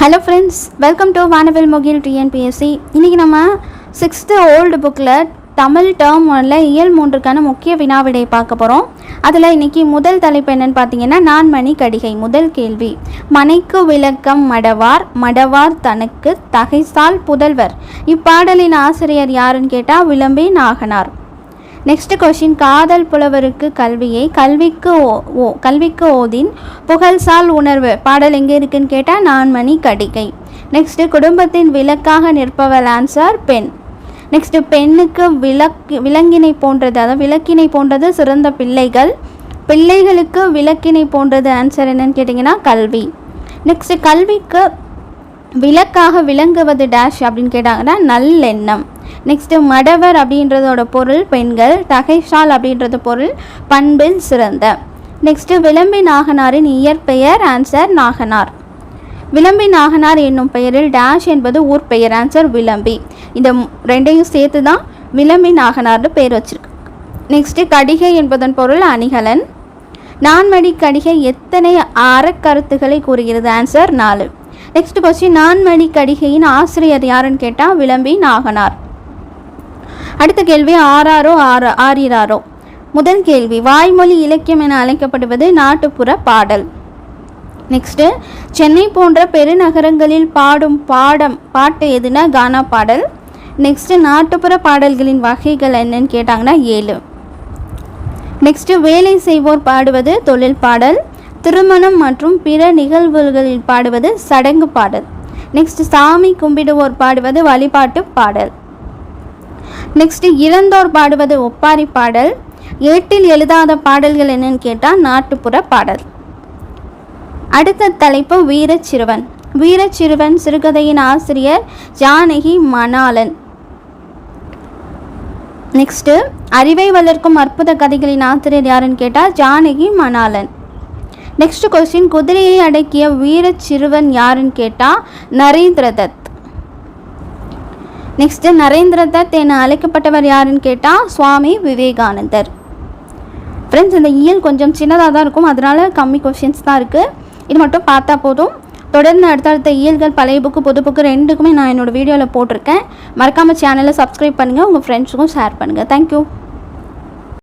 Hello friends welcome to வானவில் மொகில் TNPSC இன்றைக்கி நம்ம சிக்ஸ்த்து ஓல்டு புக்கில் தமிழ் டேர்ம் ஒன்ல இயல் மூன்றுக்கான முக்கிய வினாவிடை பார்க்க போகிறோம் அதில் இன்னைக்கு முதல் தலைப்பு என்னன்னு பார்த்தீங்கன்னா நான்மணி கடிகை முதல் கேள்வி. மனைக்கு விளக்கம் மடவார் மடவார் தனக்கு தகைசால் புதல்வர். இப்பாடலின் ஆசிரியர் யாருன்னு கேட்டால் விளம்பி நாகனார். நெக்ஸ்ட் கொஷின் காதல் புலவருக்கு கல்வியை கல்விக்கு ஓ ஓ கல்விக்கு ஓதின் புகழ்சால் உணர்வு. பாடல் எங்கே இருக்குன்னு கேட்டால் நான்மணி கடிகை. நெக்ஸ்ட் குடும்பத்தின் விளக்காக நிற்பவள் ஆன்சர் பெண். நெக்ஸ்ட் பெண்ணுக்கு விளக்கு விலங்கினை போன்றது அதாவது விளக்கினை போன்றது சிறந்த பிள்ளைகள். பிள்ளைகளுக்கு விளக்கினை போன்றது ஆன்சர் என்னன்னு கேட்டிங்கன்னா கல்வி. நெக்ஸ்ட் கல்விக்கு விளக்காக விளங்குவது டேஷ் அப்படின்னு கேட்டாங்கன்னா நல்லெண்ணம். நெக்ஸ்ட்டு மடவர் அப்படின்றதோட பொருள் பெண்கள் தகைஷால் அப்படின்றது பொருள் பண்பில் சிறந்த. நெக்ஸ்ட்டு விளம்பி நாகனாரின் இயற்பெயர் ஆன்சர் நாகனார். விளம்பி நாகனார் என்னும் பெயரில் டேஷ் என்பது ஊர் பெயர் ஆன்சர் விளம்பி. இந்த ரெண்டையும் சேர்த்து தான் விளம்பி நாகனார்னு பேர் வச்சிருக்கு. நெக்ஸ்ட்டு கடிகை என்பதன் பொருள் அணிகலன். நான்மடி கடிகை எத்தனை அறக்கருத்துக்களை கூறுகிறது ஆன்சர் நாலு. நெக்ஸ்ட் கொஸ்டின் நான்மடி கடிகையின் ஆசிரியர் யாருன்னு கேட்டால் விளம்பி நாகனார். அடுத்த கேள்வி ஆறாரோ ஆறு ஆறிராரோ? முதல் கேள்வி வாய்மொழி இலக்கியம் என அழைக்கப்படுவது நாட்டுப்புற பாடல். நெக்ஸ்ட்டு சென்னை போன்ற பெருநகரங்களில் பாடும் பாடம் பாட்டு எதுனா கானா பாடல்? நெக்ஸ்ட்டு நாட்டுப்புற பாடல்களின் வகைகள் என்னன்னு கேட்டாங்கன்னா ஏழு. நெக்ஸ்ட்டு வேலை செய்வோர் பாடுவது தொழில் பாடல். திருமணம் மற்றும் பிற நிகழ்வுகளில் பாடுவது சடங்கு பாடல். நெக்ஸ்ட் சாமி கும்பிடுவோர் பாடுவது வழிபாட்டு பாடல். நெக்ஸ்ட்டு இறந்தோர் பாடுவது ஒப்பாரி பாடல். ஏட்டில் எழுதாத பாடல்கள் என்னன்னு கேட்டால் நாட்டுப்புற பாடல். அடுத்த தலைப்பு வீரச்சிறுவன். வீரச்சிறுவன் சிறுகதையின் ஆசிரியர் ஜானகி மணாலன் நெக்ஸ்ட்டு அறிவை வளர்க்கும் அற்புத கதைகளின் ஆசிரியர் யாருன்னு கேட்டால் ஜானகி மணாலன் நெக்ஸ்ட் கொஸ்டின் குதிரையை அடக்கிய வீரச் சிறுவன் யாருன்னு கேட்டால் நெக்ஸ்ட்டு நரேந்திர தத் என அழைக்கப்பட்டவர் யாருன்னு கேட்டால் சுவாமி விவேகானந்தர். ஃப்ரெண்ட்ஸ் இந்த இயல் கொஞ்சம் சின்னதாக தான் இருக்கும். அதனால கம்மி கொஷின்ஸ் தான் இருக்குது இது மட்டும் பார்த்தா போதும். தொடர்ந்து அடுத்தடுத்த இயல்கள் பழைய புக்கு புது புக்கு ரெண்டுக்குமே நான் என்னோட வீடியோவில் போட்டிருக்கேன். மறக்காமல் சேனலை சப்ஸ்கிரைப் பண்ணுங்கள் உங்கள் ஃப்ரெண்ட்ஸுக்கும் ஷேர் பண்ணுங்கள் தேங்க்யூ